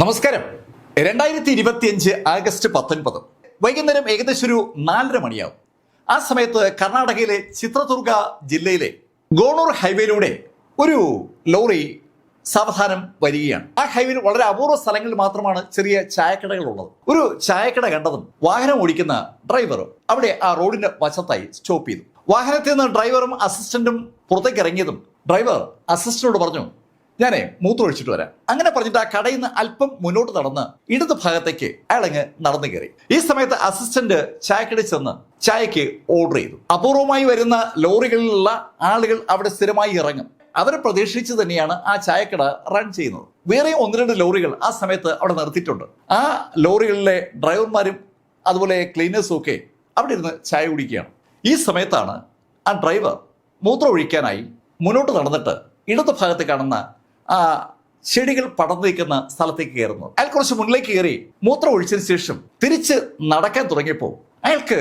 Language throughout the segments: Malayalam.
നമസ്കാരം. രണ്ടായിരത്തി ഇരുപത്തിയഞ്ച് ആഗസ്റ്റ് പത്തൊൻപത്. വൈകുന്നേരം ഏകദേശം ഒരു നാലര മണിയാവും. ആ സമയത്ത് കർണാടകയിലെ ചിത്രദുർഗ ജില്ലയിലെ ഗോണൂർ ഹൈവേയിലൂടെ ഒരു ലോറി സാവധാനം വരികയാണ്. ആ ഹൈവേയിൽ വളരെ അപൂർവ സ്ഥലങ്ങളിൽ മാത്രമാണ് ചെറിയ ചായക്കടകൾ ഉള്ളത് ഒരു ചായക്കട കണ്ടതും വാഹനം ഓടിക്കുന്ന ഡ്രൈവറും അവിടെ ആ റോഡിന്റെ വശത്തായി സ്റ്റോപ്പ് ചെയ്തു. വാഹനത്തിൽ നിന്ന് ഡ്രൈവറും അസിസ്റ്റന്റും പുറത്തേക്ക് ഇറങ്ങിയതും ഡ്രൈവർ അസിസ്റ്റന്റോട് പറഞ്ഞു ഞാനേ മൂത്രമൊഴിച്ചിട്ട് വരാം. അങ്ങനെ പറഞ്ഞിട്ട് ആ കടയിൽ നിന്ന് അല്പം മുന്നോട്ട് നടന്ന് ഇടത് ഭാഗത്തേക്ക് അയാളങ്ങ് നടന്നു കയറി. ഈ സമയത്ത് അസിസ്റ്റന്റ് ചായക്കടയിൽ ചെന്ന് ചായക്ക് ഓർഡർ ചെയ്തു. അപൂർവമായി വരുന്ന ലോറികളിലുള്ള ആളുകൾ അവിടെ സ്ഥിരമായി ഇറങ്ങും. അവരെ പ്രതീക്ഷിച്ച് തന്നെയാണ് ആ ചായക്കട റൺ ചെയ്യുന്നത്. വേറെ ഒന്ന് രണ്ട് ലോറികൾ ആ സമയത്ത് അവിടെ നിർത്തിയിട്ടുണ്ട്. ആ ലോറികളിലെ ഡ്രൈവർമാരും അതുപോലെ ക്ലീനേഴ്സും ഒക്കെ അവിടെ ഇരുന്ന് ചായ കുടിക്കുകയാണ്. ഈ സമയത്താണ് ആ ഡ്രൈവർ മൂത്രം ഒഴിക്കാനായി മുന്നോട്ട് നടന്നിട്ട് ഇടത് ഭാഗത്ത് കാണുന്ന ചെടികൾ പടർന്നു നിൽക്കുന്ന സ്ഥലത്തേക്ക് കയറുന്നു. അയാൾ കുറച്ച് മുന്നിലേക്ക് കയറി മൂത്രം ഒഴിച്ചതിന് ശേഷം തിരിച്ച് നടക്കാൻ തുടങ്ങിയപ്പോൾ അയാൾക്ക്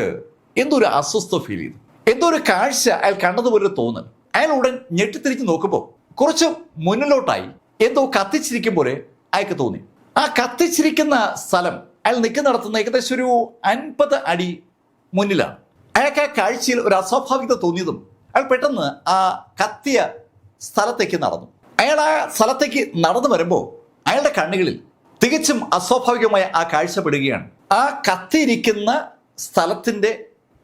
എന്തോ ഒരു അസ്വസ്ഥ ഫീൽ ചെയ്തു. എന്തോ ഒരു കാഴ്ച അയാൾ കണ്ടതുപോലെ തോന്നൽ. അയാൾ ഉടൻ ഞെട്ടിത്തിരിച്ച് നോക്കുമ്പോൾ കുറച്ച് മുന്നിലോട്ടായി എന്തോ കത്തിച്ചിരിക്കും പോലെ അയാൾക്ക് തോന്നി. ആ കത്തിച്ചിരിക്കുന്ന സ്ഥലം അയാൾ നിൽക്കുന്നിടത്തുനിന്ന് ഏകദേശം ഒരു അൻപത് അടി മുന്നിലാണ്. അയാൾക്ക് ആ കാഴ്ചയിൽ ഒരു അസ്വാഭാവികത തോന്നിയതും അയാൾ പെട്ടെന്ന് ആ കത്തിയ സ്ഥലത്തേക്ക് നടന്നു. അയാൾ ആ സ്ഥലത്തേക്ക് നടന്നു വരുമ്പോൾ അയാളുടെ കണ്ണുകളിൽ തികച്ചും അസ്വാഭാവികമായ ആ കാഴ്ചപ്പെടുകയാണ് ആ കത്തിയിരിക്കുന്ന സ്ഥലത്തിന്റെ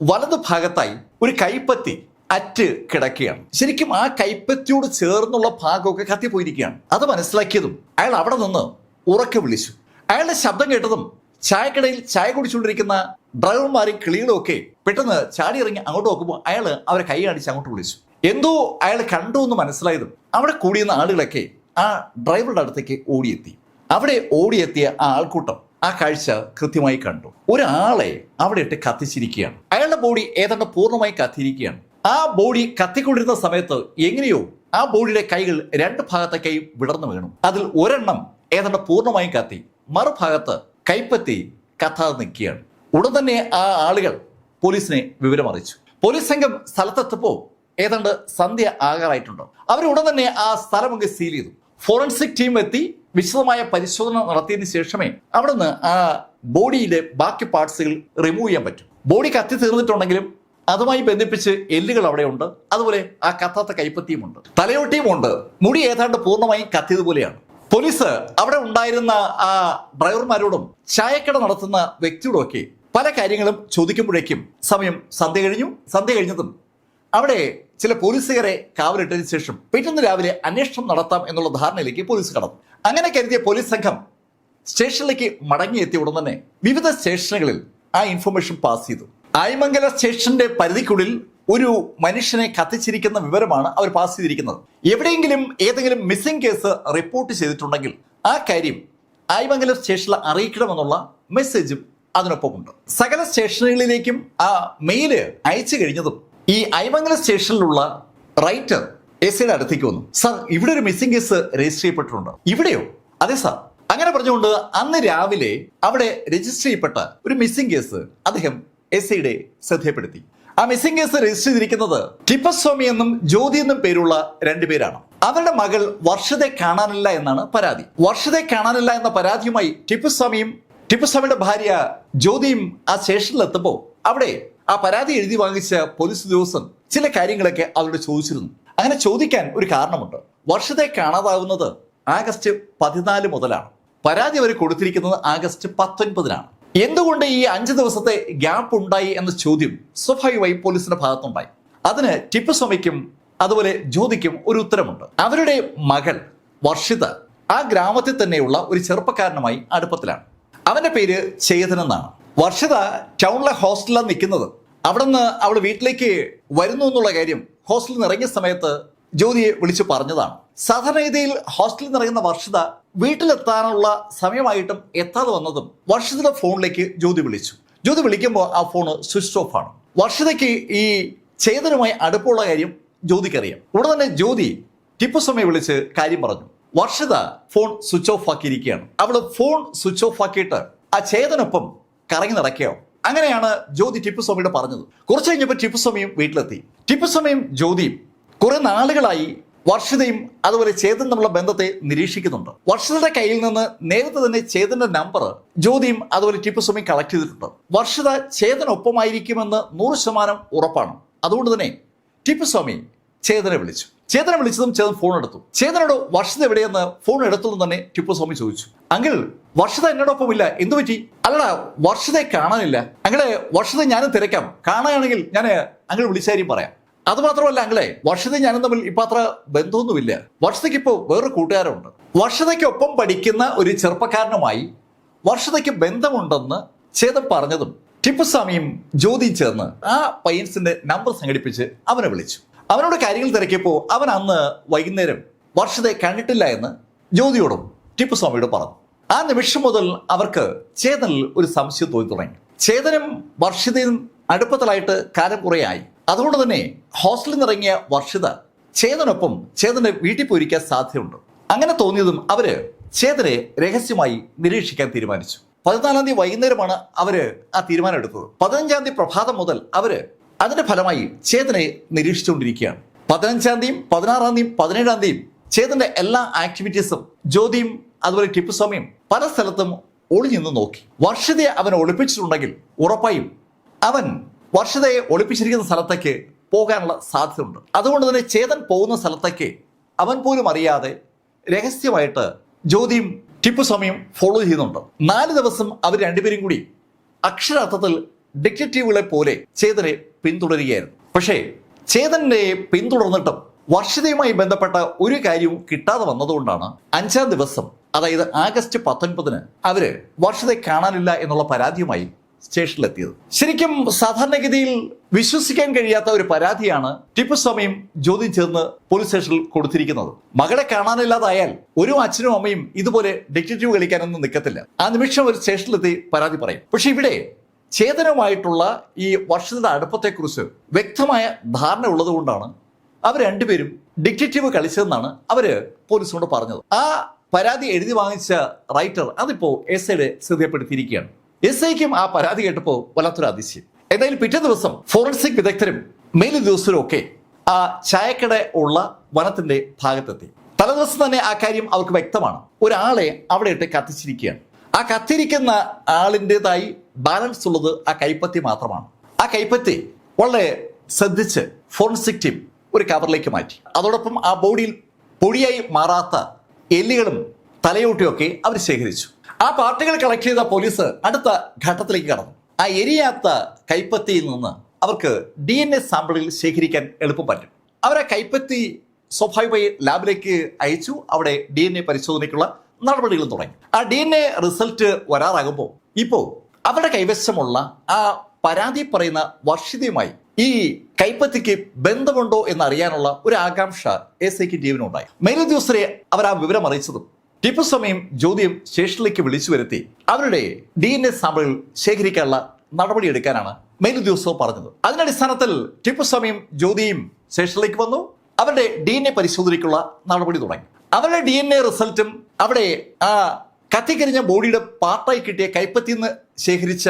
വലതു ഭാഗത്തായി ഒരു കൈപ്പത്തി അറ്റ് കിടക്കുകയാണ്. ശരിക്കും ആ കൈപ്പത്തിയോട് ചേർന്നുള്ള ഭാഗമൊക്കെ കത്തിപ്പോയിരിക്കുകയാണ് അത് മനസ്സിലാക്കിയതും അയാൾ അവിടെ നിന്ന് ഉറക്കെ വിളിച്ചു. അയാളുടെ ശബ്ദം കേട്ടതും ചായക്കടയിൽ ചായ കുടിച്ചുകൊണ്ടിരിക്കുന്ന ഡ്രൈവർമാരും കിളികളും ഒക്കെ പെട്ടെന്ന് ചാടിയിറങ്ങി അങ്ങോട്ട് നോക്കുമ്പോൾ അയാൾ അവരെ കൈ കാണിച്ച് അങ്ങോട്ട് വിളിച്ചു. എന്തോ അയാൾ കണ്ടു എന്ന് മനസ്സിലായതും അവിടെ കൂടിയുന്ന ആളുകളൊക്കെ ആ ഡ്രൈവറുടെ അടുത്തേക്ക് ഓടിയെത്തി. അവിടെ ഓടിയെത്തിയ ആ ആൾക്കൂട്ടം ആ കാഴ്ച കൃത്യമായി കണ്ടു. ഒരാളെ അവിടെ ഇട്ട് കത്തിച്ചിരിക്കുകയാണ്. അയാളുടെ ബോഡി ഏതാണ്ട് പൂർണമായി കത്തിയിരിക്കുകയാണ്. ആ ബോഡി കത്തിക്കൊണ്ടിരുന്ന സമയത്ത് എങ്ങനെയോ ആ ബോഡിയുടെ കൈകൾ രണ്ട് ഭാഗത്തേക്കായി വിടർന്നു വീണു. അതിൽ ഒരെണ്ണം ഏതാണ്ട് പൂർണമായും കത്തി മറുഭാഗത്ത് കൈപ്പത്തി കത്താതെ നിൽക്കുകയാണ്. ഉടൻ തന്നെ ആ ആളുകൾ പോലീസിനെ വിവരമറിയിച്ചു. പോലീസ് സംഘം സ്ഥലത്തെത്തപ്പോൾ ഏതാണ്ട് സന്ധ്യ ആകാറായിട്ടുണ്ട്? അവർ ഉടൻ തന്നെ ആ സ്ഥലമൊക്കെ സീൽ ചെയ്തു. ഫോറൻസിക് ടീം എത്തി വിശദമായ പരിശോധന നടത്തിയതിന് ശേഷമേ അവിടുന്ന് ആ ബോഡിയിലെ ബാക്കി പാർട്സുകൾ റിമൂവ് ചെയ്യാൻ പറ്റും. ബോഡി കത്തി തീർന്നിട്ടുണ്ടെങ്കിലും അതുമായി ബന്ധിപ്പിച്ച് എല്ലുകൾ അവിടെയുണ്ട്. അതുപോലെ ആ കത്താത്ത കൈപ്പത്തിയുമുണ്ട്. തലയോട്ടിയുമുണ്ട്. മുടി ഏതാണ്ട് പൂർണമായും കത്തിയതുപോലെയാണ് പോലീസ് അവിടെ ഉണ്ടായിരുന്ന ആ ഡ്രൈവർമാരോടും ചായക്കട നടത്തുന്ന വ്യക്തിയോടൊക്കെ പല കാര്യങ്ങളും ചോദിക്കുമ്പോഴേക്കും സമയം സന്ധ്യ കഴിഞ്ഞു. സന്ധ്യ കഴിഞ്ഞതും അവിടെ ചില പോലീസുകാരെ കാവലിട്ടതിന് ശേഷം പിറ്റേന്ന് രാവിലെ അന്വേഷണം നടത്താം എന്നുള്ള ധാരണയിലേക്ക് പോലീസ് കടന്നു. അങ്ങനെ കരുതിയ പോലീസ് സംഘം സ്റ്റേഷനിലേക്ക് മടങ്ങിയെത്തിയ ഉടൻ തന്നെ വിവിധ സ്റ്റേഷനുകളിൽ ആ ഇൻഫർമേഷൻ പാസ് ചെയ്തു. ആയിമംഗല സ്റ്റേഷന്റെ പരിധിക്കുള്ളിൽ ഒരു മനുഷ്യനെ കത്തിച്ചിരിക്കുന്ന വിവരമാണ് അവർ പാസ് ചെയ്തിരിക്കുന്നത്. എവിടെയെങ്കിലും ഏതെങ്കിലും മിസ്സിംഗ് കേസ് റിപ്പോർട്ട് ചെയ്തിട്ടുണ്ടെങ്കിൽ ആ കാര്യം ആയിമംഗലം സ്റ്റേഷനിൽ അറിയിക്കണമെന്നുള്ള മെസ്സേജും അതിനൊപ്പമുണ്ട്. സകല സ്റ്റേഷനുകളിലേക്കും ആ മെയിൽ അയച്ചു കഴിഞ്ഞതും ഈ ഐമംഗല സ്റ്റേഷനിലുള്ള റൈറ്റർ എസ് എയുടെ അടുത്തേക്ക് വന്നു. സാർ ഇവിടെ ഒരു മിസ്സിംഗ് കേസ് രജിസ്റ്റർ ചെയ്യപ്പെട്ടിട്ടുണ്ട്. ഇവിടെയോ? അതെ സാർ. അങ്ങനെ പറഞ്ഞുകൊണ്ട് അന്ന് രാവിലെ അവിടെ രജിസ്റ്റർ ചെയ്യപ്പെട്ട ഒരു മിസ്സിംഗ് കേസ് അദ്ദേഹം എസ് ഐയുടെ ശ്രദ്ധയപ്പെടുത്തി. ആ മിസ്സിംഗ് കേസ് രജിസ്റ്റർ ചെയ്തിരിക്കുന്നത് ടിപ്പസ്വാമി എന്നും ജ്യോതി എന്നും പേരുള്ള രണ്ടുപേരാണ് അവരുടെ മകൾ വർഷത്തെ കാണാനില്ല എന്നാണ് പരാതി. വർഷത്തെ കാണാനില്ല എന്ന പരാതിയുമായി ടിപ്പുസ്വാമിയും ടിപ്പുസ്വാമിയുടെ ഭാര്യ ജ്യോതിയും ആ സ്റ്റേഷനിലെത്തുമ്പോൾ അവിടെ ആ പരാതി എഴുതി വാങ്ങിച്ച പോലീസ് ഉദ്യോഗസ്ഥൻ ചില കാര്യങ്ങളൊക്കെ അവരോട് ചോദിച്ചിരുന്നു. അങ്ങനെ ചോദിക്കാൻ ഒരു കാരണമുണ്ട്. വർഷത്തെ കാണാതാവുന്നത് ആഗസ്റ്റ് പതിനാല് മുതലാണ്. പരാതി അവർ കൊടുത്തിരിക്കുന്നത് ആഗസ്റ്റ് പത്തൊൻപതിനാണ്. എന്തുകൊണ്ട് ഈ അഞ്ച് ദിവസത്തെ ഗ്യാപ്പ് ഉണ്ടായി എന്ന ചോദ്യം സ്വാഭാവികമായി പോലീസിന്റെ ഭാഗത്തുണ്ടായി. അതിന് ടിപ്പുസ്വാമിക്കും അതുപോലെ ജ്യോതിക്കും ഒരു ഉത്തരമുണ്ട്. അവരുടെ മകൾ വർഷിത ആ ഗ്രാമത്തിൽ തന്നെയുള്ള ഒരു ചെറുപ്പക്കാരനുമായി അടുപ്പത്തിലാണ്. അവന്റെ പേര് ചേതൻ എന്നാണ്. വർഷിത ടൗണിലെ ഹോസ്റ്റലിലാണ് നിൽക്കുന്നത്. അവിടെ നിന്ന് അവൾ വീട്ടിലേക്ക് വരുന്നു എന്നുള്ള കാര്യം ഹോസ്റ്റലിൽ നിന്ന് ഇറങ്ങിയ സമയത്ത് ജ്യോതിയെ വിളിച്ചു പറഞ്ഞതാണ്. സാധാരണ രീതിയിൽ ഹോസ്റ്റലിൽ നിന്ന് ഇറങ്ങുന്ന വർഷിത വീട്ടിലെത്താനുള്ള സമയമായിട്ടും എത്താതെ വന്നതും വർഷിതയുടെ ഫോണിലേക്ക് ജ്യോതി വിളിച്ചു. ജ്യോതി വിളിക്കുമ്പോൾ ആ ഫോൺ സ്വിച്ച് ഓഫ് ആണ്. വർഷിതയ്ക്ക് ഈ ചേതനുമായി അടുപ്പുള്ള കാര്യം ജ്യോതിക്കറിയാം ഉടൻ തന്നെ ജ്യോതി ടിപ്പു സമയം വിളിച്ച് കാര്യം പറഞ്ഞു. വർഷിത ഫോൺ സ്വിച്ച് ഓഫ് ആക്കിയിരിക്കുകയാണ്. അവൾ ഫോൺ സ്വിച്ച് ഓഫ് ആക്കിയിട്ട് ആ ചേതനൊപ്പം കറങ്ങി നടക്കുകയോ അങ്ങനെയാണ് ജ്യോതി ടിപ്പുസ്വാമിയുടെ പറഞ്ഞത്. കുറച്ച് കഴിഞ്ഞപ്പോൾ ടിപ്പുസ്വാമിയും വീട്ടിലെത്തി. ടിപ്പുസ്വാമിയും ജ്യോതിയും കുറെ നാളുകളായി വർഷിതയും അതുപോലെ ചേതൻ തമ്മിലുള്ള ബന്ധത്തെ നിരീക്ഷിക്കുന്നുണ്ട്. വർഷിതയുടെ കയ്യിൽ നിന്ന് നേരത്തെ തന്നെ ചേതന്റെ നമ്പർ ജ്യോതിയും അതുപോലെ ടിപ്പുസ്വാമിയും കളക്ട് ചെയ്തിട്ടുണ്ട്. വർഷിത ചേതനൊപ്പമായിരിക്കുമെന്ന് നൂറ് ശതമാനം ഉറപ്പാണ്. അതുകൊണ്ട് തന്നെ ടിപ്പുസ്വാമി ചേതനെ വിളിച്ചു. ചേതനെ വിളിച്ചതും ചേതൻ ഫോൺ എടുത്തു. ചേതനോട് വർഷിത എവിടെയെന്ന് ഫോൺ എടുത്തതും തന്നെ ടിപ്പുസ്വാമി ചോദിച്ചു. അങ്കിൾ വർഷിത എന്നോടൊപ്പം ഇല്ല. എന്തു പറ്റി? അല്ലടാ വർഷിതയെ കാണാനില്ല. അങ്ങളെ വർഷിത ഞാനും തിരക്കാം. കാണുകയാണെങ്കിൽ ഞാൻ അങ്കിൾ വിളിച്ചാരും പറയാം. അത് മാത്രമല്ല അങ്ങളെ വർഷത ഞാനും തമ്മിൽ ഇപ്പൊ അത്ര ബന്ധമൊന്നുമില്ല. വർഷതയ്ക്ക് ഇപ്പോൾ വേറൊരു കൂട്ടുകാരുണ്ട്. വർഷതയ്ക്കൊപ്പം പഠിക്കുന്ന ഒരു ചെറുപ്പക്കാരനുമായി വർഷതയ്ക്ക് ബന്ധമുണ്ടെന്ന് ചേതൻ പറഞ്ഞതും ടിപ്പുസ്വാമിയും ജ്യോതി ചേർന്ന് ആ പയ്യൻസിന്റെ നമ്പർ സംഘടിപ്പിച്ച് അവനെ വിളിച്ചു. അവനോട് കാര്യങ്ങൾ തിരക്കിയപ്പോൾ അവൻ അന്ന് വൈകുന്നേരം വർഷത്തെ കണ്ടിട്ടില്ല എന്ന് ജ്യോതിയോടും ടിപ്പുസ്വാമിയോടും പറഞ്ഞു. ആ നിമിഷം മുതൽ അവർക്ക് ചേതനിൽ ഒരു സംശയം തോന്നി തുടങ്ങി. ചേതനും വർഷിതയും അടുപ്പത്തിലായിട്ട് കാലം കുറേയായി. അതുകൊണ്ട് തന്നെ ഹോസ്റ്റലിൽ നിന്നിറങ്ങിയ വർഷിത ചേതനൊപ്പം ചേതന്റെ വീട്ടിൽ പോയിരിക്കാൻ സാധ്യതയുണ്ട്. അങ്ങനെ തോന്നിയതും അവർ ചേതനെ രഹസ്യമായി നിരീക്ഷിക്കാൻ തീരുമാനിച്ചു. പതിനാലാം തീയതി വൈകുന്നേരമാണ് അവർ ആ തീരുമാനം എടുത്തത്. പതിനഞ്ചാം തീയതി പ്രഭാതം മുതൽ അവർ അതിന്റെ ഫലമായി ചേതനെ നിരീക്ഷിച്ചുകൊണ്ടിരിക്കുകയാണ്. പതിനഞ്ചാം തീയതി പതിനാറാം തീയതി പതിനേഴാം തീയതി ചേതന്റെ എല്ലാ ആക്ടിവിറ്റീസും ജ്യോതിയും അതുപോലെ ടിപ്പുസ്വാമിയും പല സ്ഥലത്തും ഒളിഞ്ഞു നോക്കി. വർഷതയെ അവൻ ഒളിപ്പിച്ചിട്ടുണ്ടെങ്കിൽ ഉറപ്പായും അവൻ വർഷതയെ ഒളിപ്പിച്ചിരിക്കുന്ന സ്ഥലത്തേക്ക് പോകാനുള്ള സാധ്യതയുണ്ട്. അതുകൊണ്ട് തന്നെ ചേതൻ പോകുന്ന സ്ഥലത്തേക്ക് അവൻ പോലും അറിയാതെ രഹസ്യമായിട്ട് ജ്യോതിയും ടിപ്പുസ്വാമിയും ഫോളോ ചെയ്യുന്നുണ്ട്. നാല് ദിവസം അവർ രണ്ടുപേരും കൂടി അക്ഷരാർത്ഥത്തിൽ ഡിറ്റക്റ്റീവുകളെ പോലെ ചേതനെ പിന്തുടരുകയായിരുന്നു. പക്ഷേ ചേതനെ പിന്തുടർന്നിട്ടും വർഷതയുമായി ബന്ധപ്പെട്ട ഒരു കാര്യവും കിട്ടാതെ വന്നതുകൊണ്ടാണ് അഞ്ചാം ദിവസം അതായത് ആഗസ്റ്റ് പത്തൊൻപതിന് അവർ വർഷതയെ കാണാനില്ല എന്നുള്ള പരാതിയുമായി സ്റ്റേഷനിലെത്തിയത്. ശരിക്കും സാധാരണഗതിയിൽ വിശ്വസിക്കാൻ കഴിയാത്ത ഒരു പരാതിയാണ് ടിപ്പുസ്വാമിയും ജ്യോതി ചേർന്ന് പോലീസ് സ്റ്റേഷനിൽ കൊടുത്തിരിക്കുന്നത്. മകളെ കാണാനില്ലാതായാൽ ഒരു അച്ഛനും അമ്മയും ഇതുപോലെ ഡിറ്റക്റ്റീവ് കളിക്കാനൊന്നും നിൽക്കത്തില്ല ആ നിമിഷം ഒരു സ്റ്റേഷനിലെത്തി പരാതി പറയും. പക്ഷെ ഇവിടെ ചേതനവുമായിട്ടുള്ള ഈ വർഷത്തിന്റെ അടുപ്പത്തെക്കുറിച്ച് വ്യക്തമായ ധാരണ ഉള്ളതുകൊണ്ടാണ് അവർ രണ്ടുപേരും ഡിറ്റക്റ്റീവ് കളിച്ചതെന്നാണ് അവർ പോലീസിനോട് പറഞ്ഞത്. ആ പരാതി എഴുതി വാങ്ങിച്ച റൈറ്റർ അതിപ്പോ എസ് ഐയുടെ ശ്രദ്ധയപ്പെടുത്തിയിരിക്കുകയാണ് എസ് ഐക്കും ആ പരാതി കേട്ടപ്പോൾ വല്ലാത്തൊരു അതിശയം. എന്തായാലും പിറ്റേ ദിവസം ഫോറൻസിക് വിദഗ്ധരും മേലുദ്യോഗസ്ഥരും ഒക്കെ ആ ചായക്കട ഉള്ള വനത്തിന്റെ ഭാഗത്തെത്തി. തലേദിവസം തന്നെ ആ കാര്യം അവർക്ക് വ്യക്തമാണ്. ഒരാളെ അവിടെ ഇട്ട് കത്തിച്ചിരിക്കുകയാണ്. ആ കത്തിരിക്കുന്ന ആളിന്റെതായി ബാലൻസ് ഉള്ളത് ആ കൈപ്പത്തി മാത്രമാണ്. ആ കൈപ്പത്തി വളരെ ശ്രദ്ധിച്ച് ഫോറൻസിക് ടീം ഒരു കവറിലേക്ക് മാറ്റി. അതോടൊപ്പം ആ ബോഡിയിൽ പൊടിയായി മാറാത്ത എല്ലുകളും തലയോട്ടിയൊക്കെ അവർ ശേഖരിച്ചു. ആ പാർട്ടികൾ കളക്ട് ചെയ്ത പോലീസ് അടുത്ത ഘട്ടത്തിലേക്ക് കടന്നു. ആ എരിയാത്ത കൈപ്പത്തിയിൽ നിന്ന് അവർക്ക് ഡി എൻ എ സാമ്പിളുകൾ ശേഖരിക്കാൻ എളുപ്പം പറ്റും. അവർ ആ കൈപ്പത്തി സ്വാഭാവികമായി ലാബിലേക്ക് അയച്ചു. അവിടെ ഡി എൻ എ പരിശോധനയ്ക്കുള്ള നടപടികൾ തുടങ്ങി. ആ ഡി എൻ എ റിസൾട്ട് വരാറാകുമ്പോൾ ഇപ്പോൾ അവരുടെ കൈവശമുള്ള ആ പരാതി പറയുന്ന വർഷിതയുമായി ഈ കൈപ്പത്തിക്ക് ബന്ധമുണ്ടോ എന്ന് അറിയാനുള്ള ഒരു ആകാംക്ഷ എസ് ഐക്ക് ടീമിനുണ്ടായി മേലുദ്യോഗസ്ഥരെ അവർ ആ വിവരം അറിയിച്ചതും ടിപ്പുസ്വാമിയും ജ്യോതിയും സ്റ്റേഷനിലേക്ക് വിളിച്ചു വരുത്തി അവരുടെ ഡി എൻ എ സാമ്പിളുകൾ ശേഖരിക്കാനുള്ള നടപടിയെടുക്കാനാണ് മേലുദ്യോഗസ്ഥർ പറഞ്ഞത്. അതിനടിസ്ഥാനത്തിൽ ടിപ്പുസ്വാമിയും ജ്യോതിയും സ്റ്റേഷനിലേക്ക് വന്നു. അവരുടെ ഡി എൻ എ പരിശോധനയ്ക്കുള്ള നടപടി തുടങ്ങി. അവരുടെ ഡി എൻ എ റിസൾട്ടും അവിടെ ആ കത്തിക്കരിഞ്ഞ ബോഡിയുടെ പാർട്ടായി കിട്ടിയ കൈപ്പത്തി നിന്ന് ശേഖരിച്ച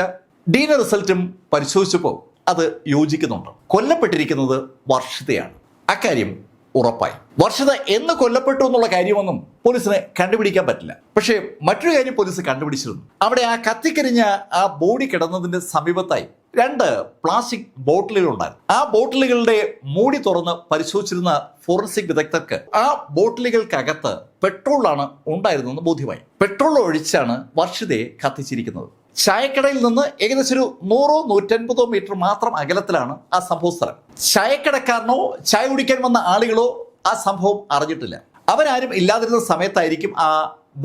ഡി എൻ റിസൾട്ടും പരിശോധിച്ചപ്പോൾ അത് യോജിക്കുന്നുണ്ട്. കൊല്ലപ്പെട്ടിരിക്കുന്നത് വർഷിതയാണ് അക്കാര്യം ഉറപ്പായി. വർഷത എന്ന് കൊല്ലപ്പെട്ടു എന്നുള്ള കാര്യമൊന്നും പോലീസിന് കണ്ടുപിടിക്കാൻ പറ്റില്ല. പക്ഷേ മറ്റൊരു കാര്യം പോലീസ് കണ്ടുപിടിച്ചിരുന്നു. അവിടെ ആ കത്തിക്കരിഞ്ഞ ആ ബോഡി കിടന്നതിന്റെ സമീപത്തായി രണ്ട് പ്ലാസ്റ്റിക് ബോട്ടിലുകൾ ഉണ്ടായിരുന്നു ആ ബോട്ടിലുകളുടെ മൂടി തുറന്ന് പരിശോധിച്ചിരുന്ന ഫോറൻസിക് വിദഗ്ധർക്ക് ആ ബോട്ടിലുകൾക്കകത്ത് പെട്രോളാണ് ഉണ്ടായിരുന്നെന്ന് ബോധ്യമായി. പെട്രോൾ ഒഴിച്ചാണ് വർഷിതയെ കത്തിച്ചിരിക്കുന്നത്. ചായക്കടയിൽ നിന്ന് ഏകദേശം ഒരു നൂറോ നൂറ്റൻപതോ മീറ്റർ മാത്രം അകലത്തിലാണ് ആ സംഭവ സ്ഥലം. ചായക്കടക്കാരനോ ചായ കുടിക്കാൻ വന്ന ആളുകളോ ആ സംഭവം അറിഞ്ഞിട്ടില്ല. അവരാരും ഇല്ലാതിരുന്ന സമയത്തായിരിക്കും ആ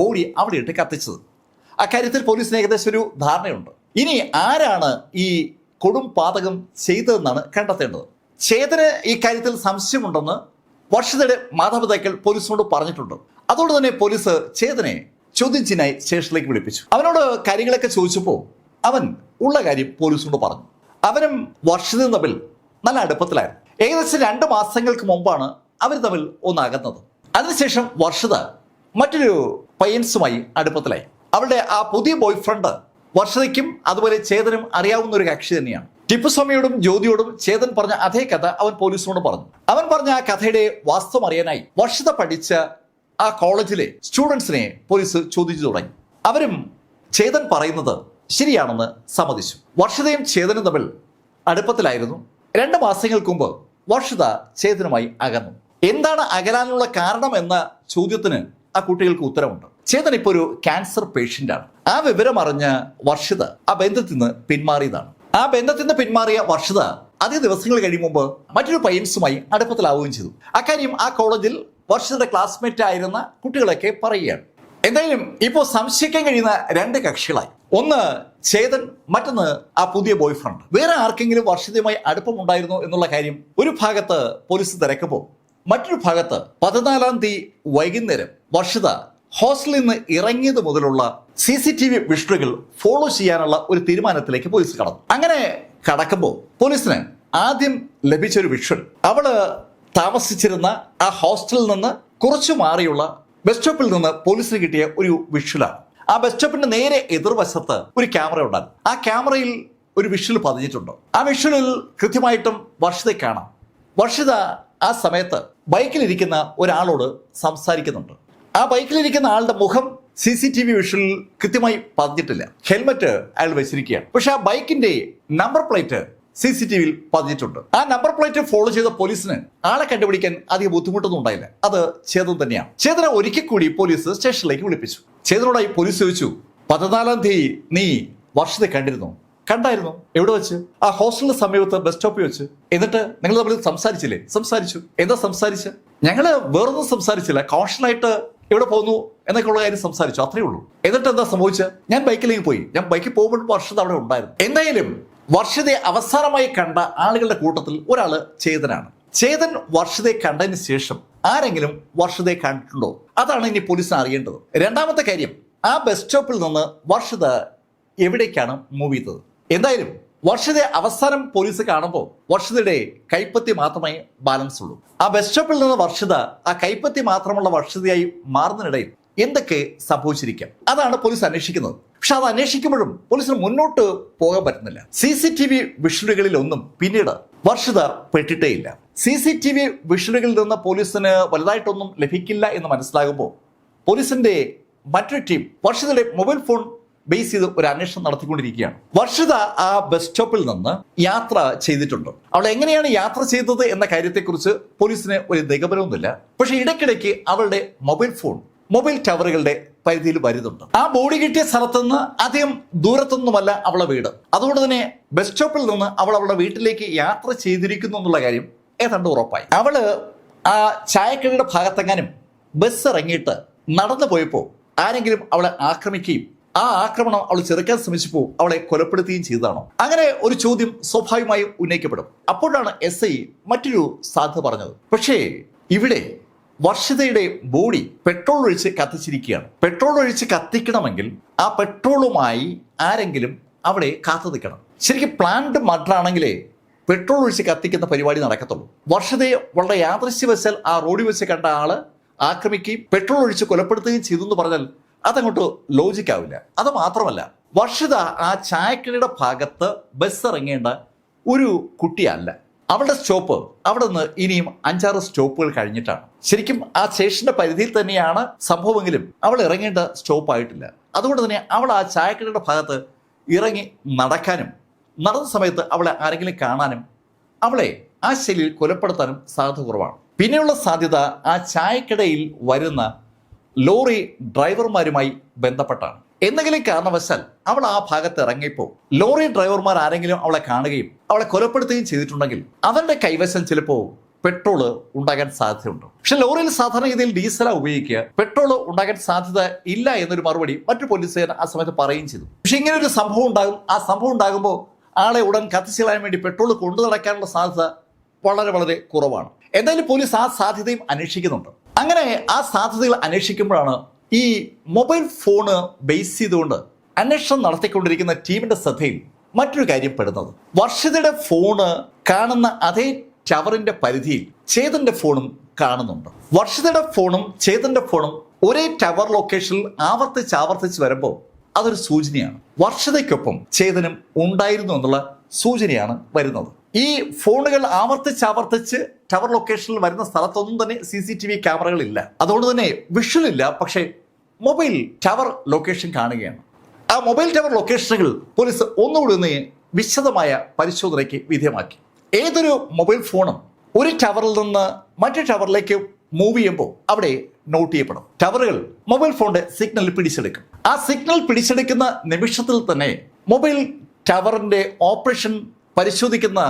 ബോഡി അവിടെ ഇട്ട് കത്തിച്ചത്. അക്കാര്യത്തിൽ പോലീസിന് ഏകദേശം ഒരു ധാരണയുണ്ട്. ഇനി ആരാണ് ഈ കൊടും പാതകം ചെയ്തതെന്നാണ് കണ്ടെത്തേണ്ടത്. ചേതന് ഈ കാര്യത്തിൽ സംശയമുണ്ടെന്ന് വർഷത്തിടെ മാതാപിതാക്കൾ പോലീസിനോട് പറഞ്ഞിട്ടുണ്ട്. അതുകൊണ്ട് തന്നെ പോലീസ് ചേതനെ ചോദ്യം ചെയ്യാനായി സ്റ്റേഷനിലേക്ക് വിളിപ്പിച്ചു. അവനോട് കാര്യങ്ങളൊക്കെ ചോദിച്ചപ്പോൾ അവൻ ഉള്ള കാര്യം പോലീസിനോട് പറഞ്ഞു. അവനും വർഷത്തിൽ തമ്മിൽ നല്ല അടുപ്പത്തിലായിരുന്നു. ഏകദേശം രണ്ട് മാസങ്ങൾക്ക് മുമ്പാണ് അവർ തമ്മിൽ ഒന്നാകുന്നത്. അതിനുശേഷം വർഷത മറ്റൊരു പയ്യൻസുമായി അടുപ്പത്തിലായി. അവളുടെ ആ പുതിയ ബോയ് ഫ്രണ്ട് വർഷതയ്ക്കും അതുപോലെ ചേതനും അറിയാവുന്ന ഒരു കക്ഷി തന്നെയാണ്. ടിപ്പുസ്വാമിയോടും ജ്യോതിയോടും ചേതൻ പറഞ്ഞ അതേ കഥ അവൻ പോലീസിനോട് പറഞ്ഞു. അവൻ പറഞ്ഞ ആ കഥയുടെ വാസ്തവം അറിയാനായി വർഷത പഠിച്ച ആ കോളേജിലെ സ്റ്റുഡൻസിനെ പോലീസ് ചോദിച്ചു തുടങ്ങി. അവരും ചേതൻ പറയുന്നത് ശരിയാണെന്ന് സമ്മതിച്ചു. വർഷതയും ചേതനും തമ്മിൽ അടുപ്പത്തിലായിരുന്നു. രണ്ട് മാസങ്ങൾക്ക് മുമ്പ് വർഷിത ചേതനുമായി അകന്നു. എന്താണ് അകലാനുള്ള കാരണം എന്ന ചോദ്യത്തിന് ആ കുട്ടികൾക്ക് ഉത്തരമുണ്ട്. ചേതൻ ഇപ്പോൾ ഒരു ക്യാൻസർ പേഷ്യന്റാണ് ആ വിവരം അറിഞ്ഞ വർഷിത ആ ബന്ധത്തിൽ നിന്ന് പിന്മാറിയതാണ്. ആ ബന്ധത്തിൽ നിന്ന് പിന്മാറിയ വർഷിത അതേ ദിവസങ്ങൾ കഴിയും മുമ്പ് മറ്റൊരു പയ്യൻസുമായി അടുപ്പത്തിലാവുകയും ചെയ്തു. അക്കാര്യം ആ കോളേജിൽ വർഷിതയുടെ ക്ലാസ്മേറ്റ് ആയിരുന്ന കുട്ടികളൊക്കെ പറയുകയാണ്. എന്തായാലും ഇപ്പോൾ സംശയിക്കാൻ കഴിയുന്ന രണ്ട് കക്ഷികളായി. ഒന്ന് ചേതൻ മറ്റൊന്ന് ആ പുതിയ ബോയ് ഫ്രണ്ട് വേറെ ആർക്കെങ്കിലും വർഷതയുമായി അടുപ്പമുണ്ടായിരുന്നു എന്നുള്ള കാര്യം ഒരു ഭാഗത്ത് പോലീസ് തിരക്കുമ്പോൾ മറ്റൊരു ഭാഗത്ത് പതിനാലാം തീയതി വൈകുന്നേരം വർഷിത ഹോസ്റ്റലിൽ നിന്ന് ഇറങ്ങിയത് മുതലുള്ള സി സി ടി വി വിഷ്ണുകൾ ഫോളോ ചെയ്യാനുള്ള ഒരു തീരുമാനത്തിലേക്ക് പോലീസ് കടന്നു. അങ്ങനെ കടക്കുമ്പോൾ പോലീസിന് ആദ്യം ലഭിച്ച ഒരു വിഷ്വൽ. അവൾ താമസിച്ചിരുന്ന ആ ഹോസ്റ്റലിൽ നിന്ന് കുറച്ചു മാറിയുള്ള ബസ് സ്റ്റോപ്പിൽ നിന്ന് പോലീസിന് കിട്ടിയ ഒരു വിഷ്വലാണ്. ആ ബസ് സ്റ്റോപ്പിന്റെ നേരെ എതിർവശത്ത് ഒരു ക്യാമറ ഉണ്ടാകും ആ ക്യാമറയിൽ ഒരു വിഷ്വൽ പതിഞ്ഞിട്ടുണ്ട്. ആ വിഷ്വലിൽ കൃത്യമായിട്ടും വർഷിതയെ കാണാം വർഷിത ആ സമയത്ത് ബൈക്കിലിരിക്കുന്ന ഒരാളോട് സംസാരിക്കുന്നുണ്ട്. ആ ബൈക്കിലിരിക്കുന്ന ആളുടെ മുഖം സി സി ടി വി വിഷനിൽ കൃത്യമായി പതിഞ്ഞിട്ടില്ല. ഹെൽമറ്റ് അയാൾ വെച്ചിരിക്കുകയാണ്. പക്ഷെ ആ ബൈക്കിന്റെ number plate C C T വിയിൽ പതിഞ്ഞിട്ടുണ്ട്. ആ നമ്പർ പ്ലേറ്റ് ഫോളോ ചെയ്ത പോലീസിന് ആളെ കണ്ടുപിടിക്കാൻ അധികം ബുദ്ധിമുട്ടൊന്നും ഉണ്ടായില്ല. അത് ചേതൻ തന്നെയാണ്. ചേതനെ ഒരിക്കൽ കൂടി പോലീസ് സ്റ്റേഷനിലേക്ക് വിളിപ്പിച്ചു. ചേതനോടായി പോലീസ് ചോദിച്ചു പതിനാലാം തീയതി നീ വർഷത്തെ കണ്ടിരുന്നു? കണ്ടായിരുന്നു. എവിടെ വെച്ച്? ആ ഹോസ്റ്റലിന് സമീപത്ത് ബസ് സ്റ്റോപ്പിൽ വെച്ച്. എന്നിട്ട് നിങ്ങൾ തമ്മിൽ സംസാരിച്ചില്ലേ? സംസാരിച്ചു. എന്താ സംസാരിച്ച്? ഞങ്ങൾ വേറൊന്നും സംസാരിച്ചില്ല. കോഷനായിട്ട് എവിടെ പോകുന്നു എന്നൊക്കെയുള്ള കാര്യം സംസാരിച്ചു. അത്രയേ ഉള്ളൂ. എന്നിട്ട് എന്താ സംഭവിച്ചത്? ഞാൻ ബൈക്കിലേക്ക് പോയി. ഞാൻ ബൈക്കിൽ പോകുമ്പോൾ വർഷത അവിടെ ഉണ്ടായിരുന്നു. എന്തായാലും വർഷതയെ അവസാനമായി കണ്ട ആളുകളുടെ കൂട്ടത്തിൽ ഒരാൾ ചേതനാണ്. ചേതൻ വർഷതയെ കണ്ടതിന് ശേഷം ആരെങ്കിലും വർഷതയെ കണ്ടിട്ടുണ്ടോ? അതാണ് ഇനി പോലീസിന് അറിയേണ്ടത്. രണ്ടാമത്തെ കാര്യം ആ ബസ് സ്റ്റോപ്പിൽ നിന്ന് വർഷത എവിടേക്കാണ് മൂവ് ചെയ്തത്? എന്തായാലും വർഷത്തെ അവസാനം പോലീസ് കാണുമ്പോൾ വർഷതയുടെ കൈപ്പത്തി മാത്രമേ ബാലൻസ് ഉള്ളൂ. ആ ബസ് സ്റ്റോപ്പിൽ നിന്ന് വർഷത ആ കൈപ്പത്തി മാത്രമുള്ള വർഷതയായി മാറുന്നതിനിടയിൽ എന്തൊക്കെ സംഭവിച്ചിരിക്കാം? അതാണ് പോലീസ് അന്വേഷിക്കുന്നത്. പക്ഷെ അത് അന്വേഷിക്കുമ്പോഴും പോലീസിന് മുന്നോട്ട് പോകാൻ പറ്റുന്നില്ല. സി സി ടി വി വിഷ്വലുകളിൽ ഒന്നും പിന്നീട് വർഷത പെട്ടിട്ടേയില്ല. സി സി ടി വി വിഷ്വലുകളിൽ നിന്ന് പോലീസിന് വലുതായിട്ടൊന്നും ലഭിക്കില്ല എന്ന് മനസ്സിലാകുമ്പോൾ പോലീസിന്റെ മറ്റൊരു ടീം വർഷതയുടെ മൊബൈൽ ഫോൺ ബേസ് ചെയ്ത് ഒരു അന്വേഷണം നടത്തിക്കൊണ്ടിരിക്കുകയാണ്. വർഷിത ആ ബസ് സ്റ്റോപ്പിൽ നിന്ന് യാത്ര ചെയ്തിട്ടുണ്ട്. അവൾ എങ്ങനെയാണ് യാത്ര ചെയ്തത് എന്ന കാര്യത്തെക്കുറിച്ച് പോലീസിന് ഒരു നിഗമനവുമില്ല പക്ഷെ ഇടയ്ക്കിടയ്ക്ക് അവളുടെ മൊബൈൽ ഫോൺ മൊബൈൽ ടവറുകളുടെ പരിധിയിൽ വരുന്നുണ്ട്. ആ ബോഡി കിട്ടിയ സ്ഥലത്തുനിന്ന് അധികം ദൂരത്തൊന്നുമല്ല അവളെ വീട്. അതുകൊണ്ട് തന്നെ ബസ് സ്റ്റോപ്പിൽ നിന്ന് അവൾ അവളുടെ വീട്ടിലേക്ക് യാത്ര ചെയ്തിരിക്കുന്നു എന്നുള്ള കാര്യം ഏതാണ്ട് ഉറപ്പായി. അവൾ ആ ചായക്കടയുടെ ഭാഗത്തെങ്ങാനും ബസ് ഇറങ്ങിയിട്ട് നടന്നു പോയപ്പോൾ ആരെങ്കിലും അവളെ ആക്രമിക്കുകയും ആ ആക്രമണം അവൾ ചെറുക്കാൻ ശ്രമിച്ചപ്പോൾ അവളെ കൊലപ്പെടുത്തുകയും ചെയ്തതാണോ? അങ്ങനെ ഒരു ചോദ്യം സ്വാഭാവികമായും ഉന്നയിക്കപ്പെടും. അപ്പോഴാണ് എസ് ഐ മറ്റൊരു സാധ്യത പറഞ്ഞത്. പക്ഷേ ഇവിടെ വർഷിതയുടെ ബോഡി പെട്രോൾ ഒഴിച്ച് കത്തിച്ചിരിക്കുകയാണ്. പെട്രോൾ ഒഴിച്ച് കത്തിക്കണമെങ്കിൽ ആ പെട്രോളുമായി ആരെങ്കിലും അവിടെ കാത്തു നിൽക്കണം ശരിക്കും പ്ലാന്റ് മർഡറാണെങ്കിലേ പെട്രോൾ ഒഴിച്ച് കത്തിക്കുന്ന പരിപാടി നടക്കത്തുള്ളൂ. വർഷതയെ വളരെ യാദൃശ്യവശാൽ ആ റോഡിൽ വെച്ച് കണ്ട ആൾ ആക്രമിക്കുകയും പെട്രോൾ ഒഴിച്ച് കൊലപ്പെടുത്തുകയും ചെയ്തു എന്ന് പറഞ്ഞാൽ അതങ്ങോട്ട് ലോജിക് ആവില്ല. അത് മാത്രമല്ല വർഷിത ആ ചായക്കടയുടെ ഭാഗത്ത് ബസ് ഇറങ്ങേണ്ട ഒരു കുട്ടിയല്ല. അവളുടെ സ്റ്റോപ്പ് അവിടെ നിന്ന് ഇനിയും അഞ്ചാറ് സ്റ്റോപ്പുകൾ കഴിഞ്ഞിട്ടാണ്. ശരിക്കും ആ സ്റ്റേഷന്റെ പരിധിയിൽ തന്നെയാണ് സംഭവമെങ്കിലും അവൾ ഇറങ്ങേണ്ട സ്റ്റോപ്പ് ആയിട്ടില്ല. അതുകൊണ്ട് തന്നെ അവൾ ആ ചായക്കടയുടെ ഭാഗത്ത് ഇറങ്ങി നടക്കാനും നടന്ന സമയത്ത് അവളെ ആരെങ്കിലും കാണാനും അവളെ ആ ശൈലിയിൽ കൊലപ്പെടുത്താനും സാധ്യത കുറവാണ്. പിന്നെയുള്ള സാധ്യത ആ ചായക്കടയിൽ വരുന്ന ലോറി ഡ്രൈവർമാരുമായി ബന്ധപ്പെട്ടാണ്. എന്തെങ്കിലും കാരണവശാൽ അവൾ ആ ഭാഗത്ത് ഇറങ്ങിയപ്പോൾ ലോറി ഡ്രൈവർമാർ ആരെങ്കിലും അവളെ കാണുകയും അവളെ കൊലപ്പെടുത്തുകയും ചെയ്തിട്ടുണ്ടെങ്കിൽ അവരുടെ കൈവശം ചിലപ്പോൾ പെട്രോൾ ഉണ്ടാകാൻ സാധ്യതയുണ്ട്. പക്ഷെ ലോറിയിൽ സാധാരണഗതിയിൽ ഡീസലാണ് ഉപയോഗിക്കുക. പെട്രോൾ ഉണ്ടാകാൻ സാധ്യത ഇല്ല എന്നൊരു മറുപടി മറ്റു പോലീസുകാർ ആ സമയത്ത് പറയുകയും ചെയ്തു. പക്ഷെ ഇങ്ങനെ ഒരു സംഭവം ഉണ്ടാകും ആ സംഭവം ഉണ്ടാകുമ്പോൾ ആളെ ഉടൻ കത്തിച്ചു വേണ്ടി പെട്രോൾ കൊണ്ടു നടക്കാനുള്ള സാധ്യത വളരെ വളരെ കുറവാണ്. എന്തായാലും പോലീസ് ആ സാധ്യതയും അന്വേഷിക്കുന്നുണ്ട്. അങ്ങനെ ആ സാധ്യതകൾ അന്വേഷിക്കുമ്പോഴാണ് ഈ മൊബൈൽ ഫോണ് ബേസ് ചെയ്തുകൊണ്ട് അന്വേഷണം നടത്തിക്കൊണ്ടിരിക്കുന്ന ടീമിന്റെ ശ്രദ്ധയിൽ മറ്റൊരു കാര്യം പെടുന്നത്. വർഷിതയുടെ ഫോണ് കാണുന്ന അതേ ടവറിന്റെ പരിധിയിൽ ചേതന്റെ ഫോണും കാണുന്നുണ്ട്. വർഷിതയുടെ ഫോണും ചേതന്റെ ഫോണും ഒരേ ടവർ ലൊക്കേഷനിൽ ആവർത്തിച്ച് ആവർത്തിച്ച് വരുമ്പോൾ അതൊരു സൂചനയാണ്. വർഷതയ്ക്കൊപ്പം ചേതനും ഉണ്ടായിരുന്നു എന്നുള്ള സൂചനയാണ് വരുന്നത്. ഈ ഫോണുകൾ ആവർത്തിച്ച് ആവർത്തിച്ച് ടവർ ലൊക്കേഷനിൽ വരുന്ന സ്ഥലത്തൊന്നും തന്നെ സി സി ടി വി ക്യാമറകളില്ല അതുകൊണ്ട് തന്നെ വിഷ്വൽ ഇല്ല പക്ഷേ മൊബൈൽ ടവർ ലൊക്കേഷൻ കാണുകയാണ്. ആ മൊബൈൽ ടവർ ലൊക്കേഷനുകൾ പോലീസ് ഒന്നുകൂടി ഒന്ന് വിശദമായ പരിശോധനയ്ക്ക് വിധേയമാക്കി. ഏതൊരു മൊബൈൽ ഫോണും ഒരു ടവറിൽ നിന്ന് മറ്റു ടവറിലേക്ക് മൂവ് ചെയ്യുമ്പോൾ അവിടെ നോട്ട് ചെയ്യപ്പെടും. ടവറുകൾ മൊബൈൽ ഫോണിന്റെ സിഗ്നൽ പിടിച്ചെടുക്കും. ആ സിഗ്നൽ പിടിച്ചെടുക്കുന്ന നിമിഷത്തിൽ തന്നെ മൊബൈൽ ടവറിന്റെ ഓപ്പറേഷൻ പരിശോധിക്കുന്ന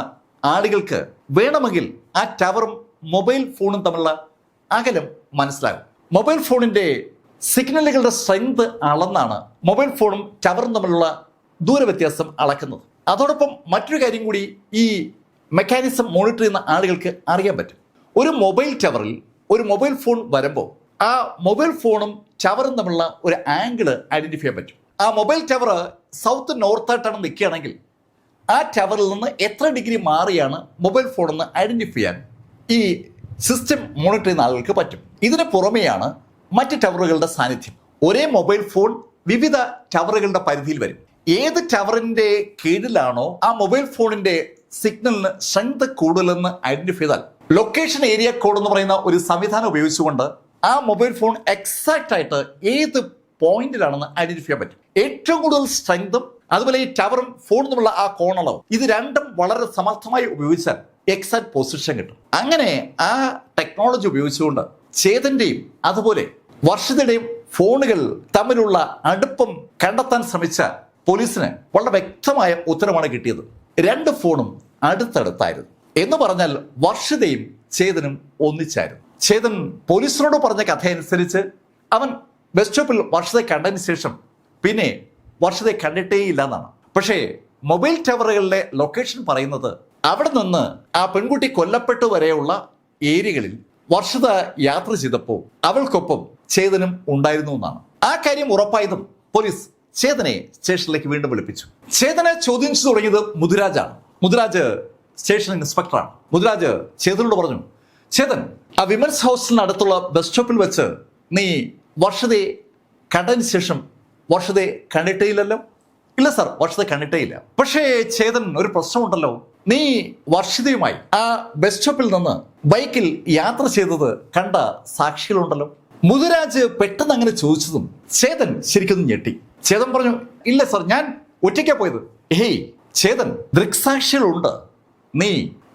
ആളുകൾക്ക് വേണമെങ്കിൽ ആ ടവറും മൊബൈൽ ഫോണും തമ്മിലുള്ള അകലം മനസ്സിലാകും. മൊബൈൽ ഫോണിന്റെ സിഗ്നലുകളുടെ സ്ട്രെങ്ത് അളന്നാണ് മൊബൈൽ ഫോണും ടവറും തമ്മിലുള്ള ദൂരവ്യത്യാസം അളക്കുന്നത്. അതോടൊപ്പം മറ്റൊരു കാര്യം കൂടി ഈ മെക്കാനിസം മോണിറ്റർ ചെയ്യുന്ന ആളുകൾക്ക് അറിയാൻ പറ്റും. ഒരു മൊബൈൽ ടവറിൽ ഒരു മൊബൈൽ ഫോൺ വരുമ്പോൾ ആ മൊബൈൽ ഫോണും ടവറും തമ്മിലുള്ള ഒരു ആംഗിൾ ഐഡന്റിഫൈ ചെയ്യാൻ പറ്റും. ആ മൊബൈൽ ടവർ സൗത്ത് നോർത്തായിട്ടാണ് നിൽക്കുകയാണെങ്കിൽ ആ ടവറിൽ നിന്ന് എത്ര ഡിഗ്രി മാറിയാണ് മൊബൈൽ ഫോൺ ഐഡന്റിഫൈ ചെയ്യാൻ ഈ സിസ്റ്റം മോണിറ്റർ ചെയ്യുന്ന ആളുകൾക്ക് പറ്റും. ഇതിന് പുറമെയാണ് മറ്റ് ടവറുകളുടെ സാന്നിധ്യം. ഒരേ മൊബൈൽ ഫോൺ വിവിധ ടവറുകളുടെ പരിധിയിൽ വരും. ഏത് ടവറിന്റെ കീഴിലാണോ ആ മൊബൈൽ ഫോണിന്റെ സിഗ്നലിന് സ്ട്രെങ്ത് കൂടുതലെന്ന് ഐഡന്റിഫൈ ചെയ്താൽ ലൊക്കേഷൻ ഏരിയ കോഡ് എന്ന് പറയുന്ന ഒരു സംവിധാനം ഉപയോഗിച്ചുകൊണ്ട് ആ മൊബൈൽ ഫോൺ എക്സാക്റ്റ് ആയിട്ട് ഏത് പോയിന്റിലാണെന്ന് ഐഡന്റിഫൈ ചെയ്യാൻ പറ്റും. ഏറ്റവും കൂടുതൽ സ്ട്രെങ്തും അതുപോലെ ഈ ടവറും ഫോണും തമ്മിലുള്ള ആ കോണളവും ഇത് രണ്ടും വളരെ സമർത്ഥമായി ഉപയോഗിച്ചാൽ എക്സാക്ട് പൊസിഷൻ കിട്ടും. അങ്ങനെ ആ ടെക്നോളജി ഉപയോഗിച്ചുകൊണ്ട് ചേതന്റെയും അതുപോലെ വർഷിതയുടെയും ഫോണുകൾ തമ്മിലുള്ള അടുപ്പം കണ്ടെത്താൻ ശ്രമിച്ച പോലീസിന് വളരെ വ്യക്തമായ ഉത്തരമാണ് കിട്ടിയത്. രണ്ട് ഫോണും അടുത്തടുത്തായിരുന്നു. എന്ന് പറഞ്ഞാൽ വർഷതയും ചേതനും ഒന്നിച്ചായിരുന്നു. ചേതൻ പോലീസിനോട് പറഞ്ഞ കഥയനുസരിച്ച് അവൻ ബസ് സ്റ്റോപ്പിൽ വർഷത്തെ കണ്ടതിന് ശേഷം പിന്നെ വർഷത്തെ കണ്ടിട്ടേയില്ല എന്നാണ് പക്ഷേ മൊബൈൽ ടവറുകളിലെ ലൊക്കേഷൻ പറയുന്നത് അവിടെ നിന്ന് ആ പെൺകുട്ടി കൊല്ലപ്പെട്ടു വരെയുള്ള ഏരിയകളിൽ വർഷത യാത്ര ചെയ്തപ്പോൾ അവൾക്കൊപ്പം ചേതനും ഉണ്ടായിരുന്നു എന്നാണ്. ആ കാര്യം ഉറപ്പായതും പോലീസ് ചേതനെ സ്റ്റേഷനിലേക്ക് വീണ്ടും വിളിപ്പിച്ചു. ചേതനെ ചോദ്യം ചെയ്തു തുടങ്ങിയത് മുതുരാജാണ്. മുതുരാജ് സ്റ്റേഷൻ ഇൻസ്പെക്ടറാണ്. മുതുരാജ് ചേതനോട് പറഞ്ഞു ചേതൻ ആ വിമൻസ് ഹൗസിനടുത്തുള്ള ബസ് സ്റ്റോപ്പിൽ വെച്ച് നീ വർഷതയെ കണ്ടതിന് ശേഷം വർഷതയെ കണ്ടിട്ടേയില്ലല്ലോ? ഇല്ല സാർ വർഷത്തെ കണ്ടിട്ടേയില്ല. പക്ഷേ ചേതൻ ഒരു പ്രശ്നമുണ്ടല്ലോ. നീ വർഷിതയുമായി ആ ബസ് സ്റ്റോപ്പിൽ നിന്ന് ബൈക്കിൽ യാത്ര ചെയ്തത് കണ്ട സാക്ഷികളുണ്ടല്ലോ? മുതുരാജ് പെട്ടെന്ന് അങ്ങനെ ചോദിച്ചതും ചേതൻ ശരിക്കും ഞെട്ടി. ചേതൻ പറഞ്ഞു ഇല്ല സാർ ഞാൻ ഒറ്റയ്ക്കാ പോയത്. ഹേയ് ചേതൻ ദൃക്സാക്ഷികളുണ്ട്. നീ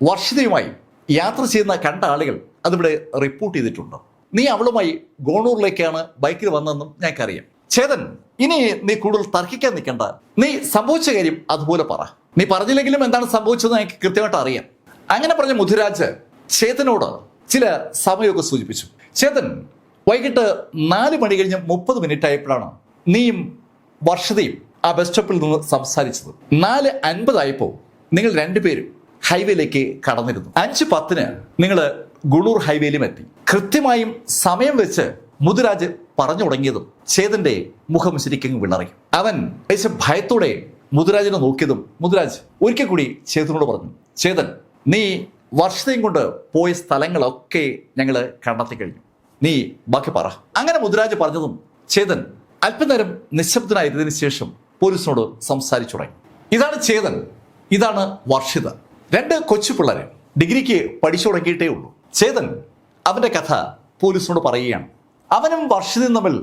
വർഷിതയുമായി യാത്ര ചെയ്യുന്ന കണ്ട ആളുകൾ അതിവിടെ റിപ്പോർട്ട് ചെയ്തിട്ടുണ്ട്. നീ അവളുമായി ഗോണൂറിലേക്കാണ് ബൈക്കിൽ വന്നതെന്നും ഞങ്ങൾക്കറിയാം. ചേതൻ ഇനി നീ കൂടുതൽ തർക്കിക്കാൻ നിൽക്കണ്ട. നീ സംഭവിച്ച കാര്യം അതുപോലെ പറ. നീ പറഞ്ഞില്ലെങ്കിലും എന്താണ് സംഭവിച്ചതെന്ന് എനിക്ക് കൃത്യമായിട്ട് അറിയാം. അങ്ങനെ പറഞ്ഞ മുധുരാജ് ചേതനോട് ചില സമയമൊക്കെ സൂചിപ്പിച്ചു. ചേതൻ വൈകിട്ട് നാല് മണി കഴിഞ്ഞ് മുപ്പത് മിനിറ്റ് ആയപ്പോഴാണ് നീയും വർഷതയും ആ ബസ് സ്റ്റോപ്പിൽ നിന്ന് സംസാരിച്ചത്. നാല് അൻപതായപ്പോൾ നിങ്ങൾ രണ്ടുപേരും ഹൈവേയിലേക്ക് കടന്നിരുന്നു. അഞ്ച് പത്തിന് നിങ്ങൾ ഗുളൂർ ഹൈവേയിലും എത്തി. കൃത്യമായും സമയം വെച്ച് മുതുരാജ് പറഞ്ഞു തുടങ്ങിയതും ചേതന്റെ മുഖം ശരിക്കും വിളറി അവൻ ലേശം ഭയത്തോടെ മുതുരാജിനെ നോക്കിയതും മുതുരാജ് ഒരിക്കൽ കൂടി ചേതനോട് പറഞ്ഞു ചേതൻ നീ വർഷത്തെയും കൊണ്ട് പോയ സ്ഥലങ്ങളൊക്കെ ഞങ്ങൾ കണ്ടെത്തി കഴിഞ്ഞു. നീ ബാക്കി പറ. അങ്ങനെ മുതുരാജ് പറഞ്ഞതും ചേതൻ അല്പനേരം നിശബ്ദനായിരുന്നതിന് ശേഷം പോലീസിനോട് സംസാരിച്ചു തുടങ്ങി. ഇതാണ് ചേതൻ ഇതാണ് വർഷിത. രണ്ട് കൊച്ചു പിള്ളേർ ഡിഗ്രിക്ക് പഠിച്ചു തുടങ്ങിയിട്ടേ ഉള്ളൂ. ചേതൻ അവന്റെ കഥ പോലീസിനോട് പറയുകയാണ്. അവനും വർഷിതും തമ്മിൽ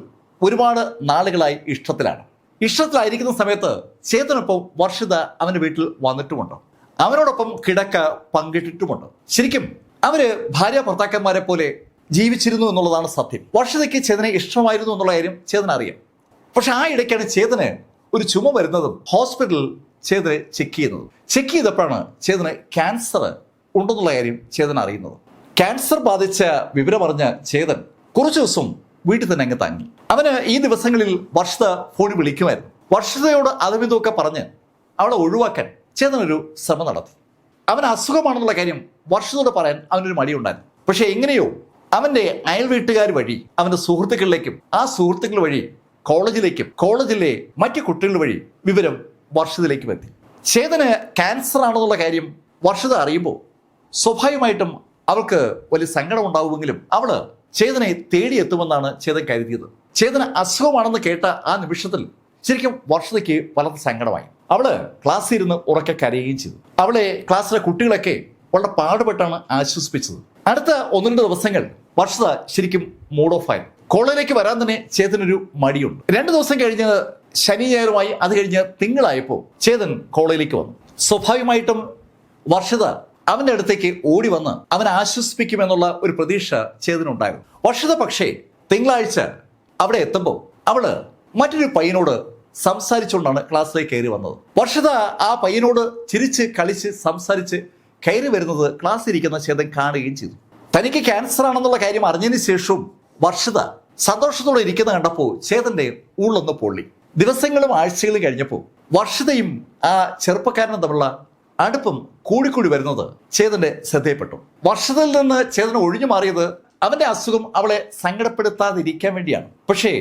ഒരുപാട് നാളുകളായി ഇഷ്ടത്തിലാണ്. ഇഷ്ടത്തിലായിരിക്കുന്ന സമയത്ത് ചേതനൊപ്പം വർഷിത അവന്റെ വീട്ടിൽ വന്നിട്ടുമുണ്ട്. അവനോടൊപ്പം കിടക്ക പങ്കിട്ടിട്ടുമുണ്ട്. ശരിക്കും അവർ ഭാര്യ ഭർത്താക്കന്മാരെ പോലെ ജീവിച്ചിരുന്നു എന്നുള്ളതാണ് സത്യം. വർഷതയ്ക്ക് ചേതനെ ഇഷ്ടമായിരുന്നു എന്നുള്ള കാര്യം ചേതന അറിയാം. പക്ഷെ ആ ഇടയ്ക്കാണ് ചേതന് ഒരു ചുമ വരുന്നതും ഹോസ്പിറ്റലിൽ ചേതനെ ചെക്ക് ചെയ്യുന്നത്. ചെക്ക് ചെയ്തപ്പോഴാണ് ചേതന് ക്യാൻസർ ഉണ്ടെന്നുള്ള കാര്യം ചേതൻ അറിയുന്നത്. ക്യാൻസർ ബാധിച്ച വിവരമറിഞ്ഞ ചേതൻ കുറച്ചു ദിവസം വീട്ടിൽ തന്നെ അങ്ങ് തങ്ങി. അവന് ഈ ദിവസങ്ങളിൽ വർഷത ഫോണിൽ വിളിക്കുമായിരുന്നു. വർഷതയോട് അതും ഇതൊക്കെ പറഞ്ഞ് അവളെ ഒഴിവാക്കാൻ ചേതനൊരു ശ്രമം നടത്തി. അവൻ അസുഖമാണെന്നുള്ള കാര്യം വർഷത്തോട് പറയാൻ അവനൊരു മടിയുണ്ടായിരുന്നു. പക്ഷേ എങ്ങനെയോ അവന്റെ അയൽ വീട്ടുകാർ വഴി അവന്റെ സുഹൃത്തുക്കളിലേക്കും ആ സുഹൃത്തുക്കൾ വഴി കോളേജിലേക്കും കോളേജിലെ മറ്റു കുട്ടികൾ വഴി വിവരം വർഷത്തിലേക്കും എത്തി ചേതന് ക്യാൻസർ ആണെന്നുള്ള കാര്യം വർഷത അറിയുമ്പോൾ സ്വാഭാവികമായിട്ടും അവൾക്ക് വലിയ സങ്കടം ഉണ്ടാവുമെങ്കിലും അവൾ ചേതനെ തേടിയെത്തുമെന്നാണ് ചേതൻ കരുതിയത്. ചേതന അസുഖമാണെന്ന് കേട്ട ആ നിമിഷത്തിൽ ശരിക്കും വർഷതയ്ക്ക് വളരെ സങ്കടമായി. അവൾ ക്ലാസ്സിൽ ഇരുന്ന് ഉറക്കെ കരയുകയും ചെയ്തു. അവളെ ക്ലാസ്സിലെ കുട്ടികളൊക്കെ വളരെ പാടുപെട്ടാണ് ആശ്വസിപ്പിച്ചത്. അടുത്ത ഒന്ന് രണ്ട് ദിവസങ്ങൾ വർഷത ശരിക്കും മൂഡ് ഓഫ് ആയി. കോളേജിലേക്ക് വരാൻ തന്നെ ചേതനൊരു മടിയുണ്ട്. രണ്ടു ദിവസം കഴിഞ്ഞ് ശനി ഞായറുമായി അത് കഴിഞ്ഞ് തിങ്കളായപ്പോൾ ചേതൻ കോളേജിലേക്ക് വന്നു. സ്വാഭാവികമായിട്ടും വർഷത അവന്റെ അടുത്തേക്ക് ഓടി വന്ന് അവനെ ആശ്വസിപ്പിക്കുമെന്നുള്ള ഒരു പ്രതീക്ഷ ചേതനുണ്ടായിരുന്നു വർഷത പക്ഷേ തിങ്കളാഴ്ച അവിടെ എത്തുമ്പോൾ അവൾ മറ്റൊരു പയ്യനോട് സംസാരിച്ചുകൊണ്ടാണ് ക്ലാസ്സിലേക്ക് കയറി വന്നത്. വർഷത ആ പയ്യനോട് ചിരിച്ച് കളിച്ച് സംസാരിച്ച് കയറി വരുന്നത് ക്ലാസ് ഇരിക്കുന്ന ചേതൻ കാണുകയും ചെയ്തു. തനിക്ക് ക്യാൻസർ ആണെന്നുള്ള കാര്യം അറിഞ്ഞതിന് ശേഷവും വർഷത സന്തോഷത്തോടെ ഇരിക്കുന്ന കണ്ടപ്പോൾ ചേതന്റെ ഉള്ളൊന്ന് പൊള്ളി. ദിവസങ്ങളും ആഴ്ചകളും കഴിഞ്ഞപ്പോൾ വർഷതയും ആ ചെറുപ്പക്കാരനും തമ്മിലുള്ള അടുപ്പം കൂടിക്കൂടി വരുന്നത് ചേതന്റെ ശ്രദ്ധയപ്പെട്ടു വർഷത്തിൽ നിന്ന് ചേതൻ ഒഴിഞ്ഞു മാറിയത് അവന്റെ അസുഖം അവളെ സങ്കടപ്പെടുത്താതിരിക്കാൻ വേണ്ടിയാണ്. പക്ഷേ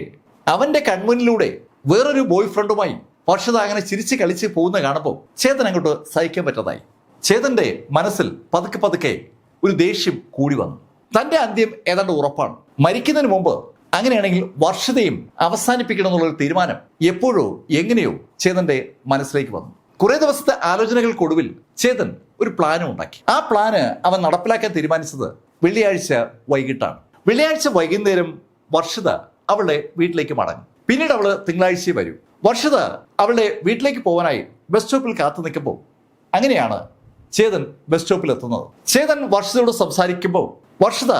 അവന്റെ കൺമുന്നിലൂടെ വേറൊരു ബോയ് ഫ്രണ്ടുമായി വർഷത അങ്ങനെ ചിരിച്ച് കളിച്ച് പോകുന്ന കാണുമ്പോൾ ചേതൻ അങ്ങോട്ട് സഹിക്കാൻ പറ്റതായി. ചേതന്റെ മനസ്സിൽ പതുക്കെ പതുക്കെ ഒരു ദേഷ്യം കൂടി വന്നു. തന്റെ അന്ത്യം ഏതാണ്ട് ഉറപ്പാണ്. മരിക്കുന്നതിന് മുമ്പ് അങ്ങനെയാണെങ്കിൽ വർഷതയും അവസാനിപ്പിക്കണം എന്നുള്ളൊരു തീരുമാനം എപ്പോഴോ എങ്ങനെയോ ചേതന്റെ മനസ്സിലേക്ക് വന്നു. കുറെ ദിവസത്തെ ആലോചനകൾക്കൊടുവിൽ ചേതൻ ഒരു പ്ലാനും ഉണ്ടാക്കി. ആ പ്ലാന് അവൻ നടപ്പിലാക്കാൻ തീരുമാനിച്ചത് വെള്ളിയാഴ്ച വൈകിട്ടാണ്. വെള്ളിയാഴ്ച വൈകുന്നേരം വർഷത അവളെ വീട്ടിലേക്ക് മടങ്ങും. പിന്നീട് അവൾ തിങ്കളാഴ്ച വരും. വർഷത അവളുടെ വീട്ടിലേക്ക് പോകാനായി ബസ് സ്റ്റോപ്പിൽ കാത്തു നിൽക്കുമ്പോൾ അങ്ങനെയാണ് ചേതൻ ബസ് സ്റ്റോപ്പിൽ എത്തുന്നത്. ചേതൻ വർഷതയോട് സംസാരിക്കുമ്പോൾ വർഷത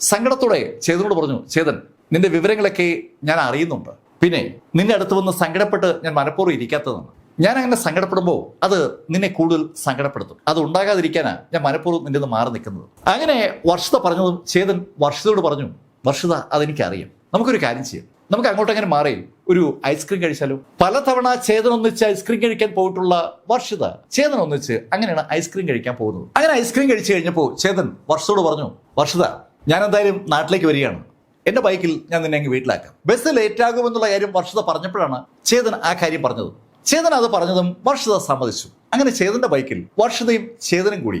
സങ്കടത്തോടെ ചേതനോട് പറഞ്ഞു ചേതൻ നിന്റെ വിവരങ്ങളൊക്കെ ഞാൻ അറിയുന്നുണ്ട്. പിന്നെ നിന്റെ അടുത്ത് വന്ന് സങ്കടപ്പെട്ട് ഞാൻ മനഃപൂർവം ഇരിക്കാത്തതാണ്. ഞാൻ അങ്ങനെ സങ്കടപ്പെടുമ്പോൾ അത് നിന്നെ കൂടുതൽ സങ്കടപ്പെടുത്തും. അത് ഉണ്ടാകാതിരിക്കാനാണ് ഞാൻ മനഃപൂർവം നിന്റെ നിന്ന് മാറി നിൽക്കുന്നത്. അങ്ങനെ വർഷത പറഞ്ഞതും ചേതൻ വർഷതയോട് പറഞ്ഞു വർഷത അതെനിക്കറിയാം. നമുക്കൊരു കാര്യം ചെയ്യാം. നമുക്ക് അങ്ങോട്ട് അങ്ങനെ മാറി ഒരു ഐസ്ക്രീം കഴിച്ചാലോ പലതവണ ചേതൻ ഒന്നിച്ച് ഐസ്ക്രീം കഴിക്കാൻ പോയിട്ടുള്ള വർഷിത ചേതൻ ഒന്നിച്ച് അങ്ങനെയാണ് ഐസ്ക്രീം കഴിക്കാൻ പോകുന്നത്. അങ്ങനെ ഐസ്ക്രീം കഴിച്ചു കഴിഞ്ഞപ്പോൾ ചേതൻ വർഷത്തോട് പറഞ്ഞു വർഷിത ഞാൻ എന്തായാലും നാട്ടിലേക്ക് വരികയാണ്. എന്റെ ബൈക്കിൽ ഞാൻ നിന്നെ അങ്ങ് വീട്ടിലാക്കാം. ബസ് ലേറ്റ് ആകുമെന്നുള്ള കാര്യം വർഷിത പറഞ്ഞപ്പോഴാണ് ചേതൻ ആ കാര്യം പറഞ്ഞത്. ചേതൻ അത് പറഞ്ഞതും വർഷിത സമ്മതിച്ചു. അങ്ങനെ ചേതന്റെ ബൈക്കിൽ വർഷിതയും ചേതനും കൂടി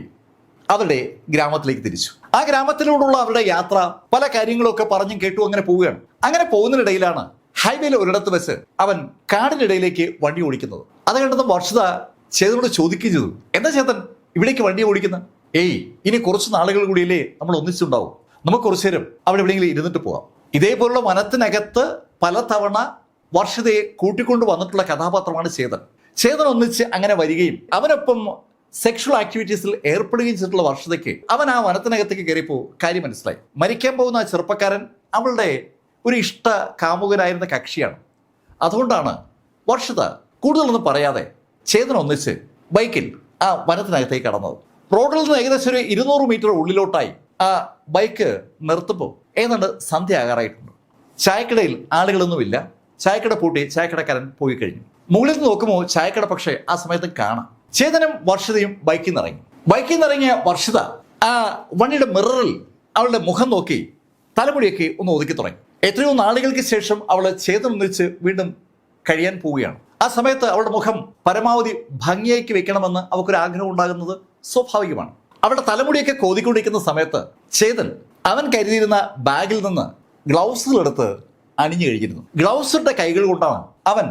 അവരുടെ ഗ്രാമത്തിലേക്ക് തിരിച്ചു. ആ ഗ്രാമത്തിലൂടെയുള്ള അവരുടെ യാത്ര പല കാര്യങ്ങളൊക്കെ പറഞ്ഞും കേട്ടു അങ്ങനെ പോവുകയാണ്. അങ്ങനെ പോകുന്നതിനിടയിലാണ് ഹൈവേയിൽ ഒരിടത്ത് വെച്ച് അവൻ കാടിനിടയിലേക്ക് വണ്ടി ഓടിക്കുന്നത്. അത് കണ്ടതും വർഷത ചേതനോട് ചോദിക്കുകയും ചെയ്തു. എന്താ ചേതൻ ഇവിടേക്ക് വണ്ടി ഓടിക്കുന്നത് ഏയ് ഇനി കുറച്ച് നാളുകൾ കൂടിയല്ലേ നമ്മൾ ഒന്നിച്ചുണ്ടാവും. നമുക്ക് കുറച്ചു നേരം അവിടെ എവിടെയെങ്കിലും ഇരുന്നിട്ട് പോവാം ഇതേപോലുള്ള വനത്തിനകത്ത് പലതവണ വർഷതയെ കൂട്ടിക്കൊണ്ടു വന്നിട്ടുള്ള കഥാപാത്രമാണ് ചേതൻ. ചേതൻ ഒന്നിച്ച് അങ്ങനെ വരികയും അവനൊപ്പം സെക്ഷൽ ആക്ടിവിറ്റീസിൽ ഏർപ്പെടുകയും ചെയ്തിട്ടുള്ള വർഷതയ്ക്ക് അവൻ ആ വനത്തിനകത്തേക്ക് കയറിയപ്പോൾ കാര്യം മനസ്സിലായി. മരിക്കാൻ പോകുന്ന ആ ചെറുപ്പക്കാരൻ അവളുടെ ഒരു ഇഷ്ട കാമുകനായിരുന്ന കക്ഷിയാണ്. അതുകൊണ്ടാണ് വർഷത കൂടുതലൊന്നും പറയാതെ ചേതൻ ഒന്നിച്ച് ബൈക്കിൽ ആ വനത്തിനകത്തേക്ക് കടന്നത്. റോഡിൽ നിന്ന് ഏകദേശം ഒരു ഇരുന്നൂറ് മീറ്റർ ഉള്ളിലോട്ടായി ആ ബൈക്ക് നിർത്തുമ്പോൾ ഏതാണ്ട് സന്ധ്യ ആകാറായിട്ടുണ്ട്. ചായക്കടയിൽ ആളുകളൊന്നുമില്ല. ചായക്കട പൂട്ടി ചായക്കടക്കാരൻ പോയി കഴിഞ്ഞു. മുകളിൽ നിന്ന് നോക്കുമ്പോൾ ചായക്കട പക്ഷേ ആ സമയത്ത് കാണാം. ചേതനും വർഷിതയും ബൈക്കിൽ നിന്നിറങ്ങി ബൈക്കിൽ നിന്നിറങ്ങിയ വർഷിത ആ വണ്ടിയുടെ മിററിൽ അവളുടെ മുഖം നോക്കി തലമുടിയൊക്കെ ഒന്ന് ഒതുക്കി തുടങ്ങി. എത്രയോ നാളുകൾക്ക് ശേഷം അവൾ ചേതനൊന്നിച്ച് വീണ്ടും കഴിയാൻ പോവുകയാണ്. ആ സമയത്ത് അവളുടെ മുഖം പരമാവധി ഭംഗിയാക്കി വെക്കണമെന്ന് അവൾക്കൊരു ആഗ്രഹം ഉണ്ടാകുന്നത് സ്വാഭാവികമാണ്. അവളുടെ തലമുടിയൊക്കെ കോതിക്കൊണ്ടിരിക്കുന്ന സമയത്ത് ചേതൻ അവൻ കരുതിയിരുന്ന ബാഗിൽ നിന്ന് ഗ്ലൗസുകൾ എടുത്ത് അണിഞ്ഞു കഴിഞ്ഞിരുന്നു ഗ്ലൗസിന്റെ കൈകൾ കൊണ്ടാണ് അവൻ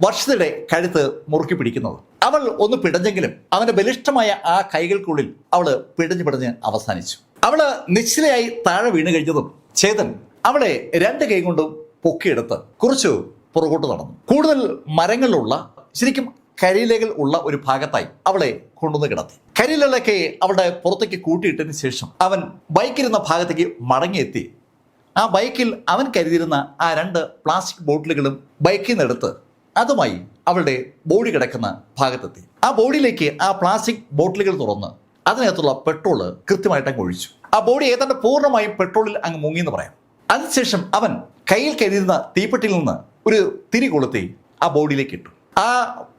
വർഷത്തിടെ കഴുത്ത് മുറുക്കി പിടിക്കുന്നത്. അവൾ ഒന്ന് പിടഞ്ഞെങ്കിലും അവന്റെ ബലിഷ്ഠമായ ആ കൈകൾക്കുള്ളിൽ അവൾ പിടഞ്ഞു പിടഞ്ഞ് അവസാനിച്ചു. അവൾ നിശ്ചലയായി താഴെ വീണ് കഴിഞ്ഞതും ചേതൻ അവളെ രണ്ട് കൈ കൊണ്ടും പൊക്കിയെടുത്ത് കുറച്ചു പുറകോട്ട് നടന്നു. കൂടുതൽ മരങ്ങളിലുള്ള ശരിക്കും കരിയിലകൾ ഉള്ള ഒരു ഭാഗത്തായി അവളെ കൊണ്ടുവന്ന് കിടത്തി. കരിയിലകളൊക്കെ അവളുടെ പുറത്തേക്ക് കൂട്ടിയിട്ടതിന് ശേഷം അവൻ ബൈക്കിരുന്ന ഭാഗത്തേക്ക് മടങ്ങിയെത്തി ആ ബൈക്കിൽ അവൻ കരുതിയിരുന്ന ആ രണ്ട് പ്ലാസ്റ്റിക് ബോട്ടിലുകളും ബൈക്കിൽ നിന്നെടുത്ത് അതുമായി അവളുടെ ബോഡി കിടക്കുന്ന ഭാഗത്തെത്തി. ആ ബോഡിയിലേക്ക് ആ പ്ലാസ്റ്റിക് ബോട്ടിലുകൾ തുറന്ന് അതിനകത്തുള്ള പെട്രോൾ കൃത്യമായിട്ട് അങ്ങ് ഒഴിച്ചു. ആ ബോഡി ഏതാണ്ട് പൂർണമായും പെട്രോളിൽ അങ്ങ് മുങ്ങി എന്ന് പറയാം. അതിനുശേഷം അവൻ കയ്യിൽ കരുതിയിരുന്ന തീപ്പെട്ടിയിൽ നിന്ന് ഒരു തിരി കൊളുത്തി ആ ബോഡിയിലേക്ക് ഇട്ടു. ആ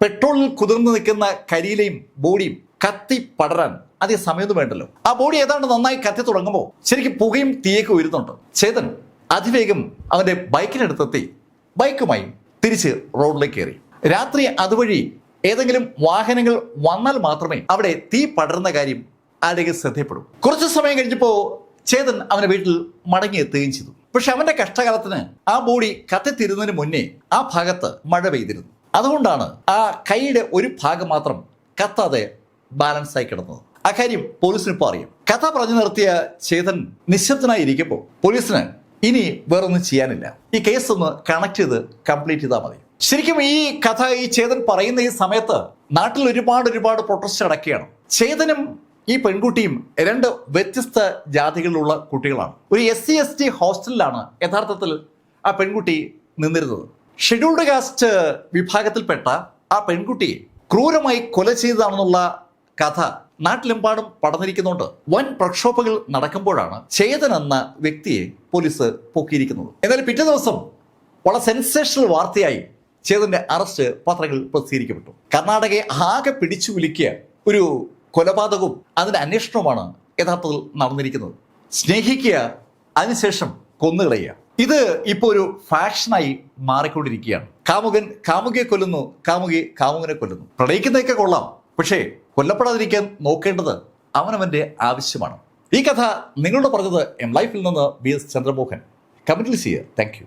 പെട്രോളിൽ കുതിർന്ന് നിൽക്കുന്ന കരിയിലെയും ബോഡിയും കത്തി പടരാൻ അധികം സമയമൊന്നും വേണ്ടല്ലോ. ആ ബോഡി ഏതാണ്ട് നന്നായി കത്തി തുടങ്ങുമ്പോൾ ശരിക്കും പുകയും തീയൊക്കെ ഉയരുന്നുണ്ട്. ചേതൻ അതിവേഗം അവന്റെ ബൈക്കിനടുത്തെത്തി. ബൈക്കുമായി തിരിച്ച് റോഡിലേക്ക് കയറി. രാത്രി അതുവഴി ഏതെങ്കിലും വാഹനങ്ങൾ വന്നാൽ മാത്രമേ അവിടെ തീ പടരുന്ന കാര്യം ആരുടെയും ശ്രദ്ധയപ്പെടൂ. കുറച്ചു സമയം കഴിഞ്ഞപ്പോൾ ചേതൻ അവന്റെ വീട്ടിൽ മടങ്ങിയെത്തുകയും ചെയ്തു. പക്ഷെ അവന്റെ കഷ്ടകാലത്തിന് ആ ബോഡി കത്തിത്തിരുന്നതിന് മുന്നേ ആ ഭാഗത്ത് മഴ പെയ്തിരുന്നു. അതുകൊണ്ടാണ് ആ കൈയുടെ ഒരു ഭാഗം മാത്രം കത്താതെ ബാലൻസ് ആയി കിടന്നത്. അക്കാര്യം പോലീസിന് ഇപ്പോൾ അറിയാം. കഥ പറഞ്ഞു നിർത്തിയ ചേതൻ നിശബ്ദനായി ഇരിക്കുമ്പോൾ പോലീസിന് ഇനി വേറൊന്നും ചെയ്യാനില്ല. ഈ കേസ് ഒന്ന് കണക്ട് ചെയ്ത് കംപ്ലീറ്റ് ചെയ്താൽ മതി. ശരിക്കും ഈ കഥ ഈ ചേതൻ പറയുന്ന ഈ സമയത്ത് നാട്ടിൽ ഒരുപാട് ഒരുപാട് പ്രൊട്ടസ്റ്റ് അടക്കുകയാണ് ചേതനും ഈ പെൺകുട്ടിയും രണ്ട് വ്യത്യസ്ത ജാതികളിലുള്ള കുട്ടികളാണ്. ഒരു എസ് സി എസ് ടി ഹോസ്റ്റലിലാണ് യഥാർത്ഥത്തിൽ ആ പെൺകുട്ടി നിന്നിരുന്നത്. ഷെഡ്യൂൾഡ് കാസ്റ്റ് വിഭാഗത്തിൽപ്പെട്ട ആ പെൺകുട്ടിയെ ക്രൂരമായി കൊല ചെയ്തതാണെന്നുള്ള കഥ നാട്ടിലെമ്പാടും പടന്നിരിക്കുന്നുണ്ട് വൻ പ്രക്ഷോഭങ്ങൾ നടക്കുമ്പോഴാണ് ചേതൻ എന്ന വ്യക്തിയെ പോലീസ് പൊക്കിയിരിക്കുന്നത്. എന്നാൽ പിറ്റേ ദിവസം വളരെ സെൻസേഷണൽ വാർത്തയായി ചേതന്റെ അറസ്റ്റ് പത്രങ്ങൾ പ്രസിദ്ധീകരിക്കപ്പെട്ടു. കർണാടകയെ ആകെ പിടിച്ചു വിളിക്കിയ ഒരു കൊലപാതകവും അതിന്റെ അന്വേഷണവുമാണ് യഥാർത്ഥത്തിൽ നടന്നിരിക്കുന്നത്. സ്നേഹിക്കുക അതിനുശേഷം കൊന്നുകളയുക ഇത് ഇപ്പോൾ ഒരു ഫാഷനായി മാറിക്കൊണ്ടിരിക്കുകയാണ്. കാമുകൻ കാമുകിയെ കൊല്ലുന്നു കാമുകി കാമുകനെ കൊല്ലുന്നു. പ്രണയിക്കുന്നതൊക്കെ കൊള്ളാം. പക്ഷേ കൊല്ലപ്പെടാതിരിക്കാൻ നോക്കേണ്ടത് അവനവന്റെ ആവശ്യമാണ്. ഈ കഥ നിങ്ങളോട് പറഞ്ഞത് എം ലൈഫിൽ നിന്ന് ബി എസ് ചന്ദ്രമോഹൻ. കമന്റിൽ ചെയ്യുക. താങ്ക്